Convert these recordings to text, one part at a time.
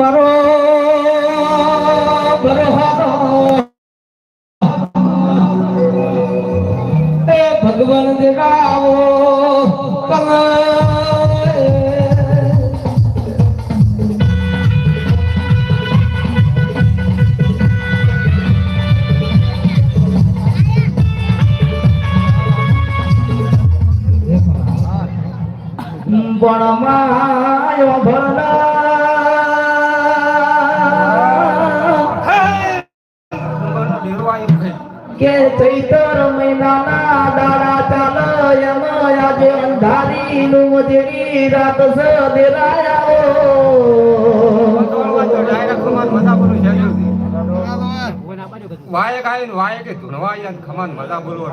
મારો ભગવાન દેખાવો તમે પણ માયો ભલા ચૈતર મહિનાના દાડા ચાલ એમ આજે અંધારી નું જેવી રાત સદેરાયા. વાયક આવીને વાયક એ ખમાન મજા બોલવો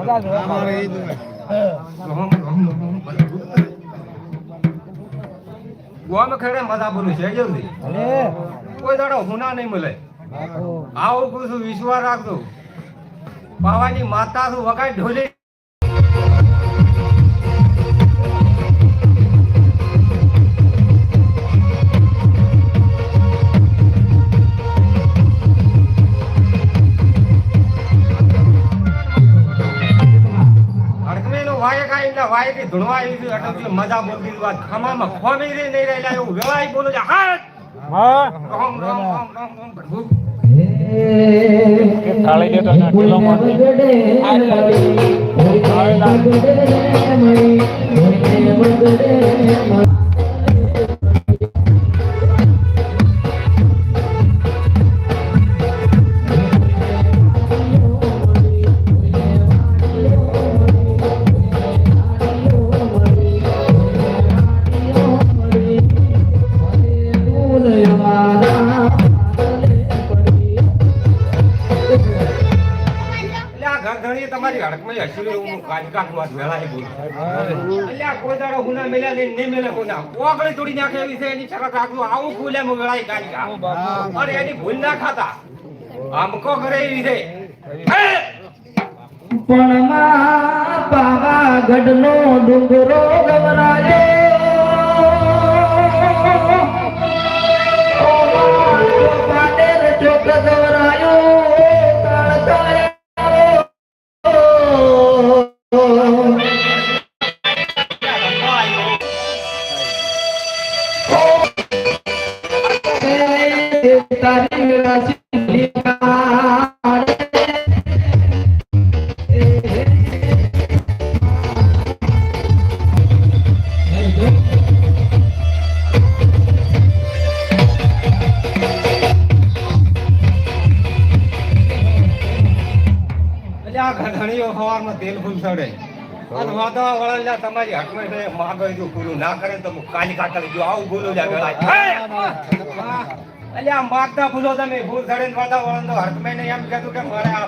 ગોમ ખેડે મજા બોલું છે જલ્દી કોઈ દાડો હુના નહીં મળે. આવું પૂછું વિશ્વાસ રાખજો. પાવાની માતા નું વગાઈ ઢોલી. વાયકે ધૂણવા આવી ગયું. એટલે મજા બોલતી વાત ખમામાં ખોમી રહી નહીં રહેલા એવું વેવાય બોલું છે. હા? રોમ રોમ રોમ રોમ પ્રભુ થાળી દેતો ને ઢીલો માંથી. એટલે આ તમારી હડકમાં હસી હું કાજકાટ વાત વેળાએ બોલું. એટલે કોઈ દાડો ગુના મેલ્યા નહીં નહીં મેલે ગુના ઓગળી તોડી નાખે એવી છે એની શરત રાખજો. આવું ભૂલે મુ વેળાએ કાજકા અને એની ભૂલ ના ખાતા. આમકો કરે એવી છે. પણ માં પાવાગઢ નો ડુંગરો ગવરાયો. એટલે આ તેલ ફૂલ સડે અને વાદળા વળેલા તમારી હાથમાં માગો જો પૂરું ના કરે તો કાલી કરી દઉં આવું બોલો જા! એટલે આ માગતા ભૂલો તમે ભૂલ વાદા વળન તો હરકમેં એમ કહેતું કે મારે આ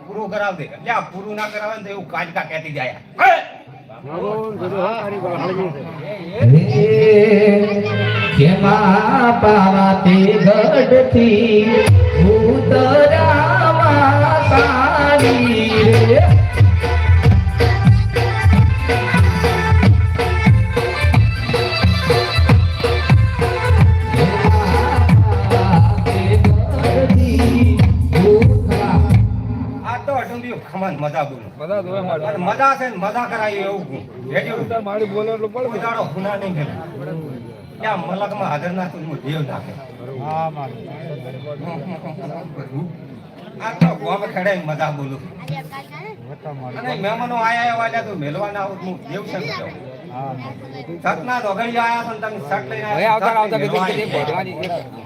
પૂરું કરાવ દે એટલે આ પૂરું ના કરાવે તો એવું કાલિકા કહેતી જાય ભૂત જેમાં પાવાતી ગઢથી ભૂતરામાં સાડી રે અટુંબી મજા બોલું. મારે. મજા છે ને મજા કરાવી એવું હું રેડિયો મારી બોલે એટલું પડે કોઈ ગુના નહીં કરે. ત્યાં મલકમાં હાજર ના તું હું દેવ નાખે. હા મારે આ તો ગોમ મજા બોલું. અને મહેમાનો આયા વાળા તો મેલવાના આવું હું દેવ દોગડી આયા પણ તમે સટ લઈને આવતા આવતા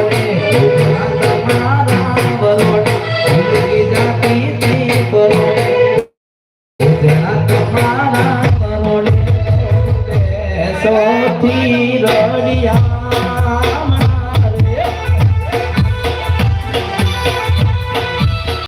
পথী